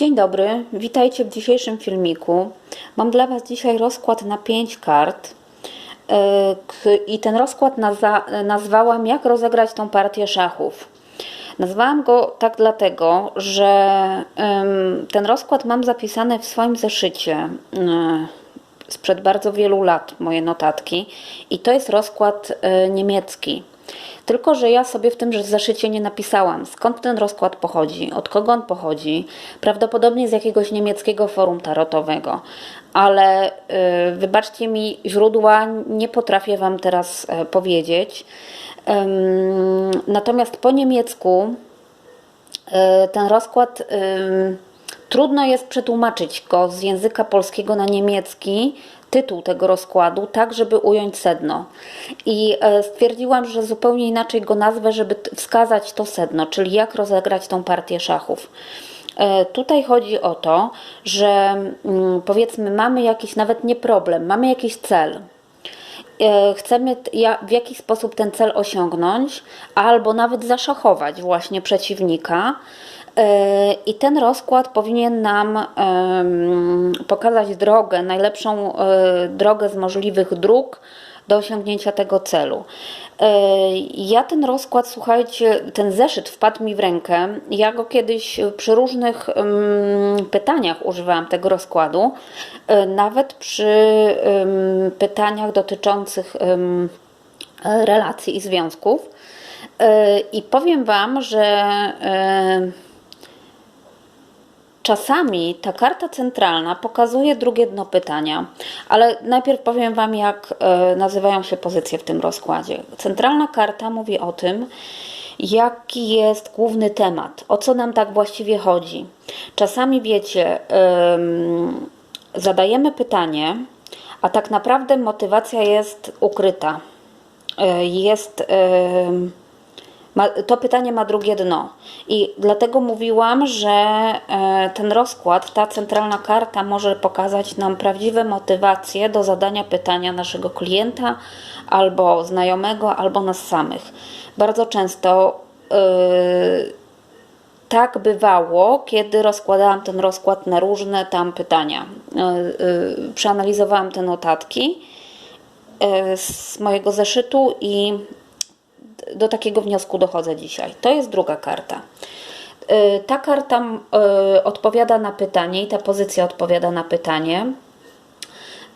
Dzień dobry, witajcie w dzisiejszym filmiku. Mam dla Was dzisiaj rozkład na 5 kart. K- I ten rozkład nazwa, nazwałam Jak rozegrać tą partię szachów. Nazwałam go tak dlatego, że ten rozkład mam zapisany w swoim zeszycie yy, sprzed bardzo wielu lat, moje notatki. I to jest rozkład yy, niemiecki. Tylko, że ja sobie w tym zeszycie nie napisałam, skąd ten rozkład pochodzi, od kogo on pochodzi. Prawdopodobnie z jakiegoś niemieckiego forum tarotowego. Ale y, wybaczcie mi, źródła nie potrafię Wam teraz e, powiedzieć. Ym, natomiast po niemiecku y, ten rozkład ym, trudno jest przetłumaczyć go z języka polskiego na niemiecki, tytuł tego rozkładu, tak żeby ująć sedno. I e, stwierdziłam, że zupełnie inaczej go nazwę, żeby wskazać to sedno, czyli jak rozegrać tą partię szachów. E, Tutaj chodzi o to, że mm, powiedzmy mamy jakiś nawet nie problem, mamy jakiś cel, e, chcemy w jakiś sposób ten cel osiągnąć, albo nawet zaszachować właśnie przeciwnika. E, I ten rozkład powinien nam pokazać drogę, najlepszą e, drogę z możliwych dróg do osiągnięcia tego celu. E, Ja ten rozkład, słuchajcie, ten zeszyt wpadł mi w rękę. Ja go kiedyś przy różnych pytaniach używałam tego rozkładu, nawet przy pytaniach dotyczących relacji i związków. I powiem Wam, że Czasami ta karta centralna pokazuje drugie dno pytania, ale najpierw powiem Wam, jak e, nazywają się pozycje w tym rozkładzie. Centralna karta mówi o tym, jaki jest główny temat, o co nam tak właściwie chodzi. Czasami wiecie, em, zadajemy pytanie, a tak naprawdę motywacja jest ukryta. E, Jest. Ma, to pytanie ma drugie dno. I dlatego mówiłam, że e, ten rozkład, ta centralna karta może pokazać nam prawdziwe motywacje do zadania pytania naszego klienta, albo znajomego, albo nas samych. Bardzo często e, tak bywało, kiedy rozkładałam ten rozkład na różne tam pytania. E, Przeanalizowałam te notatki e, z mojego zeszytu i do takiego wniosku dochodzę dzisiaj. To jest druga karta. Y, Ta karta y, odpowiada na pytanie i ta pozycja odpowiada na pytanie,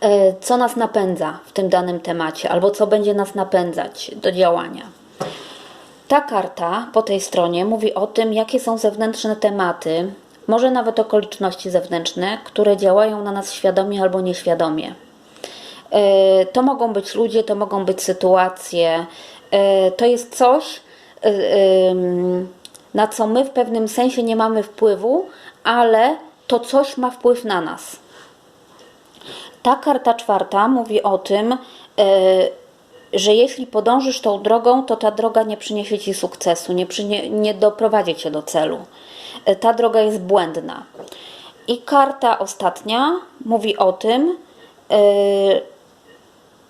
y, co nas napędza w tym danym temacie, albo co będzie nas napędzać do działania. Ta karta po tej stronie mówi o tym, jakie są zewnętrzne tematy, może nawet okoliczności zewnętrzne, które działają na nas świadomie albo nieświadomie. E, To mogą być ludzie, to mogą być sytuacje. E, To jest coś, e, na co my w pewnym sensie nie mamy wpływu, ale to coś ma wpływ na nas. Ta karta czwarta mówi o tym, że jeśli podążysz tą drogą, to ta droga nie przyniesie ci sukcesu, nie, przynie, nie doprowadzi cię do celu. Ta droga jest błędna. I karta ostatnia mówi o tym,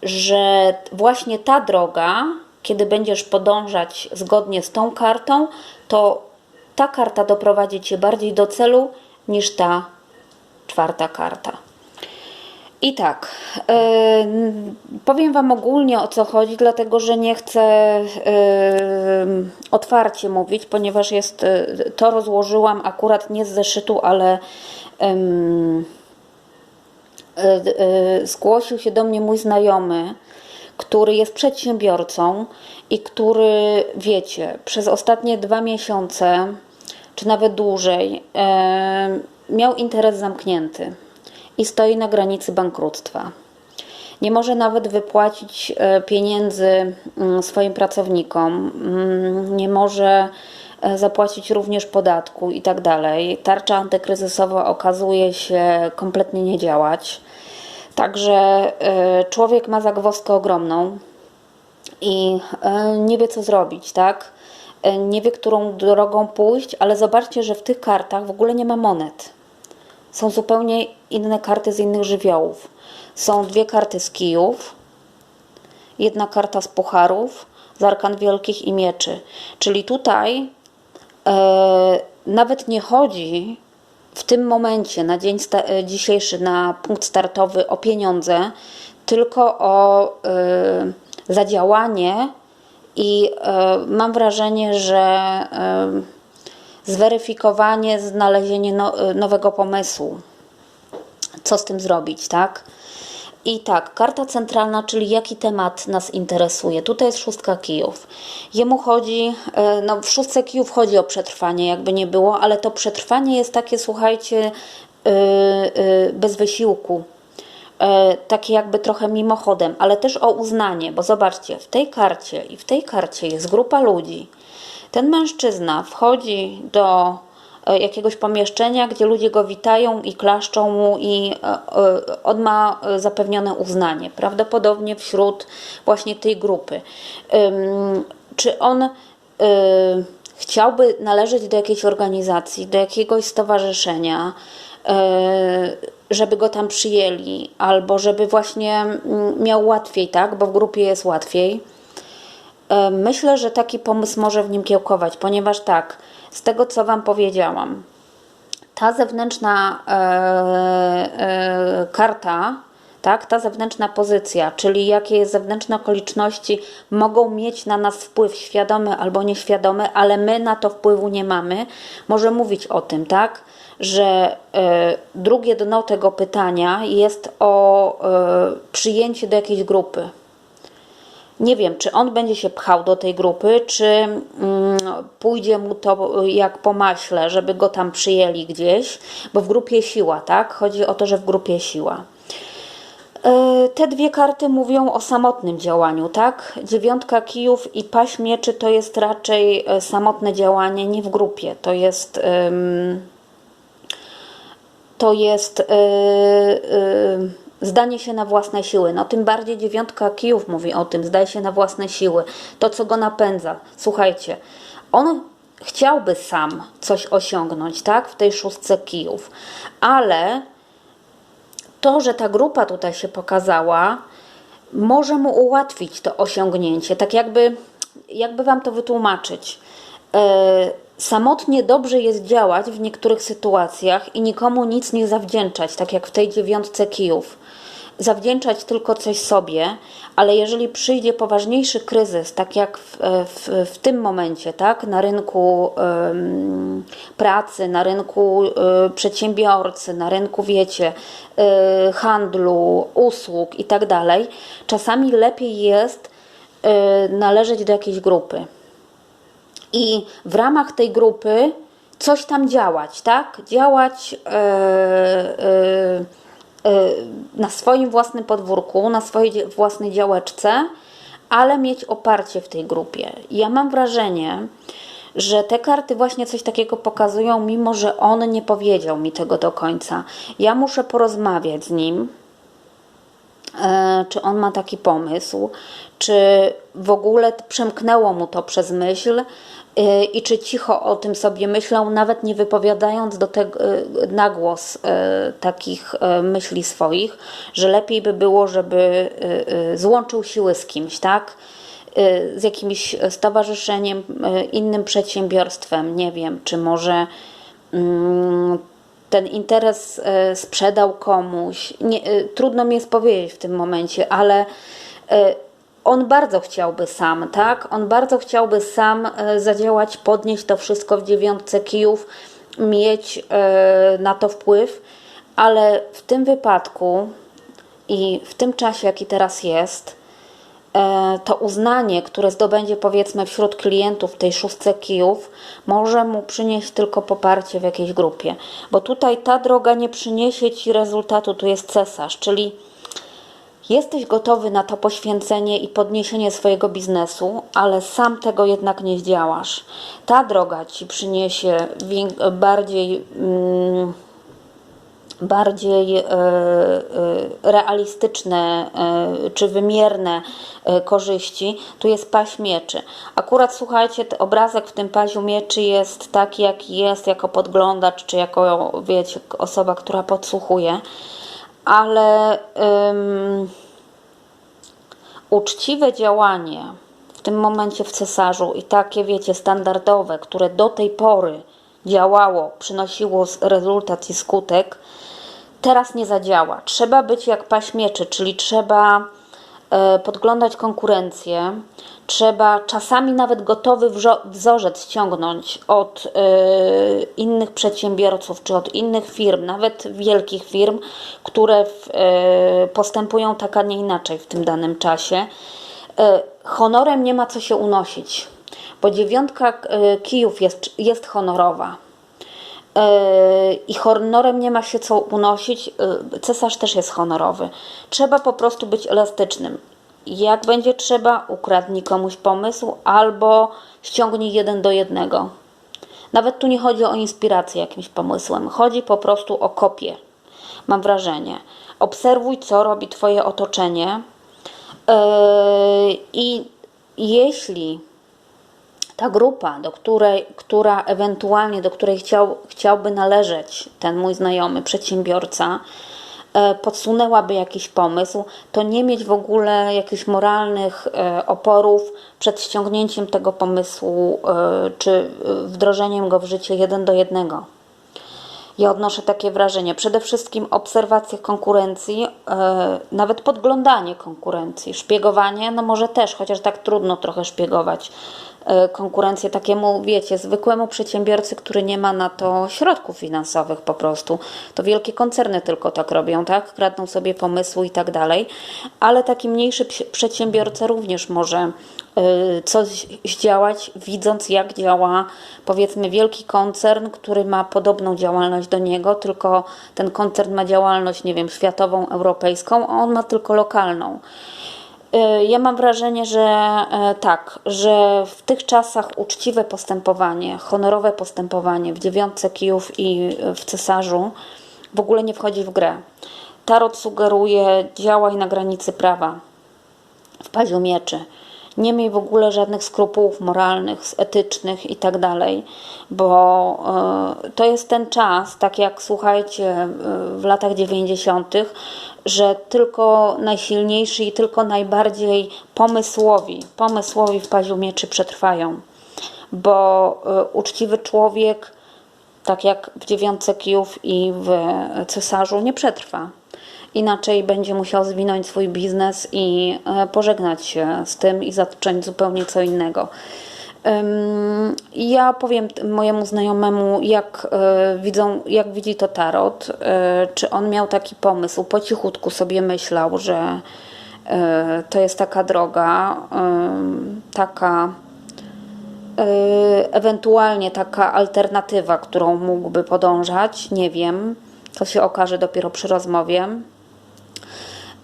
że właśnie ta droga, kiedy będziesz podążać zgodnie z tą kartą, to ta karta doprowadzi cię bardziej do celu niż ta czwarta karta. I tak, ym, powiem Wam ogólnie o co chodzi, dlatego że nie chcę ym, otwarcie mówić, ponieważ jest y, to rozłożyłam akurat nie z zeszytu, ale ym, y, y, zgłosił się do mnie mój znajomy, który jest przedsiębiorcą i który, wiecie, przez ostatnie dwa miesiące, czy nawet dłużej, e, miał interes zamknięty i stoi na granicy bankructwa. Nie może nawet wypłacić e, pieniędzy mm, swoim pracownikom, mm, nie może e, zapłacić również podatku i tak dalej. Tarcza antykryzysowa okazuje się kompletnie nie działać. Także e, człowiek ma zagwozdkę ogromną i e, nie wie co zrobić, tak? E, Nie wie, którą drogą pójść, ale zobaczcie, że w tych kartach w ogóle nie ma monet. Są zupełnie inne karty z innych żywiołów. Są dwie karty z kijów, jedna karta z pucharów, z arkan wielkich i mieczy. Czyli tutaj e, nawet nie chodzi w tym momencie, na dzień e, dzisiejszy, na punkt startowy o pieniądze, tylko o y, zadziałanie i mam wrażenie, że zweryfikowanie, znalezienie no, nowego pomysłu, co z tym zrobić, tak? I tak, karta centralna, czyli jaki temat nas interesuje. Tutaj jest szóstka kijów. Jemu chodzi, e, no w szóstce kijów chodzi o przetrwanie, jakby nie było, ale to przetrwanie jest takie, słuchajcie, yy, yy, bez wysiłku. E, takie jakby trochę mimochodem, ale też o uznanie, bo zobaczcie, w tej karcie i w tej karcie jest grupa ludzi. Ten mężczyzna wchodzi do e, jakiegoś pomieszczenia, gdzie ludzie go witają i klaszczą mu i e, e, on ma e, zapewnione uznanie, prawdopodobnie wśród właśnie tej grupy. Czy on chciałby należeć do jakiejś organizacji, do jakiegoś stowarzyszenia, żeby go tam przyjęli, albo żeby właśnie miał łatwiej, tak? Bo w grupie jest łatwiej. E, Myślę, że taki pomysł może w nim kiełkować, ponieważ tak, z tego co Wam powiedziałam, ta zewnętrzna e, e, karta, tak, ta zewnętrzna pozycja, czyli jakie zewnętrzne okoliczności mogą mieć na nas wpływ świadomy albo nieświadomy, ale my na to wpływu nie mamy, może mówić o tym, tak, że e, drugie dno tego pytania jest o e, przyjęcie do jakiejś grupy. Nie wiem, czy on będzie się pchał do tej grupy, czy mm, pójdzie mu to jak po maśle, żeby go tam przyjęli gdzieś, bo w grupie siła, tak? Chodzi o to, że w grupie siła. E, Te dwie karty mówią o samotnym działaniu, tak? Dziewiątka kijów i paź mieczy to jest raczej e, samotne działanie, nie w grupie. To jest. to jest yy, yy, zdanie się na własne siły. No tym bardziej dziewiątka kijów mówi o tym, zdaje się na własne siły. To, co go napędza. Słuchajcie, on chciałby sam coś osiągnąć, tak, w tej szóstce kijów, ale to, że ta grupa tutaj się pokazała, może mu ułatwić to osiągnięcie. Tak jakby, jakby wam to wytłumaczyć. E, samotnie dobrze jest działać w niektórych sytuacjach i nikomu nic nie zawdzięczać, tak jak w tej dziewiątce kijów. Zawdzięczać tylko coś sobie, ale jeżeli przyjdzie poważniejszy kryzys, tak jak w, w, w tym momencie, tak, na rynku pracy, na rynku e, przedsiębiorcy, na rynku, wiecie, e, handlu, usług i tak dalej, czasami lepiej jest e, należeć do jakiejś grupy i w ramach tej grupy coś tam działać, tak? Działać e, e, e, na swoim własnym podwórku, na swojej własnej działeczce, ale mieć oparcie w tej grupie. Ja mam wrażenie, że te karty właśnie coś takiego pokazują, mimo że on nie powiedział mi tego do końca. Ja muszę porozmawiać z nim, czy on ma taki pomysł, czy w ogóle przemknęło mu to przez myśl e, i czy cicho o tym sobie myślał, nawet nie wypowiadając do tego e, na głos e, takich e, myśli swoich, że lepiej by było, żeby e, e, złączył siły z kimś, tak? E, Z jakimś stowarzyszeniem, e, innym przedsiębiorstwem, nie wiem, czy może mm, ten interes e, sprzedał komuś. Nie, e, trudno mi jest powiedzieć w tym momencie, ale e, on bardzo chciałby sam, tak? On bardzo chciałby sam zadziałać, podnieść to wszystko w dziewiątce kijów, mieć na to wpływ, ale w tym wypadku i w tym czasie, jaki teraz jest, to uznanie, które zdobędzie powiedzmy wśród klientów tej szóstce kijów, może mu przynieść tylko poparcie w jakiejś grupie. Bo tutaj ta droga nie przyniesie ci rezultatu, tu jest cesarz, czyli jesteś gotowy na to poświęcenie i podniesienie swojego biznesu, ale sam tego jednak nie zdziałasz. Ta droga ci przyniesie bardziej. Mm, bardziej e, e, realistyczne e, czy wymierne korzyści, tu jest paź mieczy. Akurat słuchajcie, obrazek w tym paziu mieczy jest taki, jaki jest, jako podglądacz, czy jako, wiecie, osoba, która podsłuchuje, ale ym, uczciwe działanie w tym momencie w cesarzu i takie, wiecie, standardowe, które do tej pory działało, przynosiło rezultat i skutek, teraz nie zadziała. Trzeba być jak paść mieczy, czyli trzeba e, podglądać konkurencję, trzeba czasami nawet gotowy wzorzec ściągnąć od e, innych przedsiębiorców czy od innych firm, nawet wielkich firm, które w, e, postępują tak, a nie inaczej w tym danym czasie. Honorem nie ma co się unosić, bo dziewiątka kijów jest, jest honorowa i honorem nie ma się co unosić. Y, cesarz też jest honorowy. Trzeba po prostu być elastycznym. Jak będzie trzeba, ukradnij komuś pomysł albo ściągnij jeden do jednego. Nawet tu nie chodzi o inspirację jakimś pomysłem, chodzi po prostu o kopię. Mam wrażenie. Obserwuj, co robi Twoje otoczenie. Yy, I jeśli ta grupa, do której, która ewentualnie, do której chciał, chciałby należeć ten mój znajomy przedsiębiorca, e, podsunęłaby jakiś pomysł, to nie mieć w ogóle jakichś moralnych e, oporów przed ściągnięciem tego pomysłu e, czy wdrożeniem go w życie jeden do jednego. Ja odnoszę takie wrażenie. Przede wszystkim obserwacja konkurencji, nawet podglądanie konkurencji, szpiegowanie, no może też, chociaż tak trudno trochę szpiegować konkurencję takiemu, wiecie, zwykłemu przedsiębiorcy, który nie ma na to środków finansowych po prostu. To wielkie koncerny tylko tak robią, tak? Kradną sobie pomysły i tak dalej, ale taki mniejszy przedsiębiorca również może e, coś zdziałać, widząc jak działa powiedzmy wielki koncern, który ma podobną działalność do niego, tylko ten koncern ma działalność, nie wiem, światową, europejską, a on ma tylko lokalną. Y, ja mam wrażenie, że e, tak, że w tych czasach uczciwe postępowanie, honorowe postępowanie w dziewiątce kijów i w cesarzu w ogóle nie wchodzi w grę. Tarot sugeruje działaj na granicy prawa, w paziu mieczy nie miej w ogóle żadnych skrupułów moralnych, etycznych i tak dalej, bo e, to jest ten czas, tak jak słuchajcie, e, w latach 90., że tylko najsilniejsi i tylko najbardziej pomysłowi, pomysłowi w paziu mieczy przetrwają, bo e, uczciwy człowiek, tak jak w dziewiątce kijów i w cesarzu, nie przetrwa inaczej będzie musiał zwinąć swój biznes i e, pożegnać się z tym i zacząć zupełnie co innego. Ja powiem mojemu znajomemu, jak, e, widzą, jak widzi to tarot, e, czy on miał taki pomysł, po cichutku sobie myślał, że to jest taka droga, taka ewentualnie taka alternatywa, którą mógłby podążać, nie wiem. To się okaże dopiero przy rozmowie.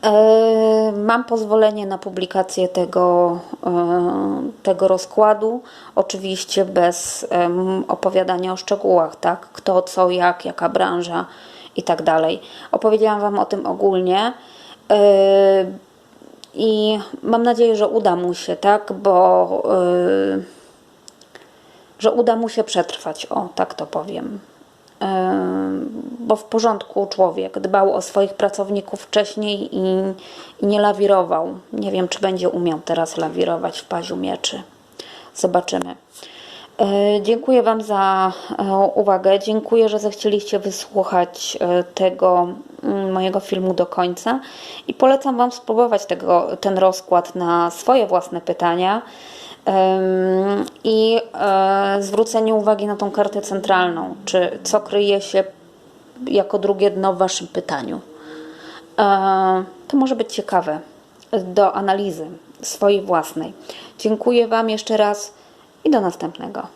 E, mam pozwolenie na publikację tego, e, tego rozkładu, oczywiście bez opowiadania o szczegółach, tak? Kto, co, jak, jaka branża i tak dalej. Opowiedziałam Wam o tym ogólnie e, i mam nadzieję, że uda mu się, tak? Bo że uda mu się przetrwać, o tak to powiem bo w porządku człowiek dbał o swoich pracowników wcześniej i, i nie lawirował. Nie wiem, czy będzie umiał teraz lawirować w paziu mieczy. Zobaczymy. E, dziękuję Wam za e, uwagę. Dziękuję, że zechcieliście wysłuchać e, tego mm, mojego filmu do końca i polecam Wam spróbować tego, ten rozkład na swoje własne pytania i zwrócenie uwagi na tą kartę centralną, czy co kryje się jako drugie dno w Waszym pytaniu. To może być ciekawe do analizy swojej własnej. Dziękuję Wam jeszcze raz i do następnego.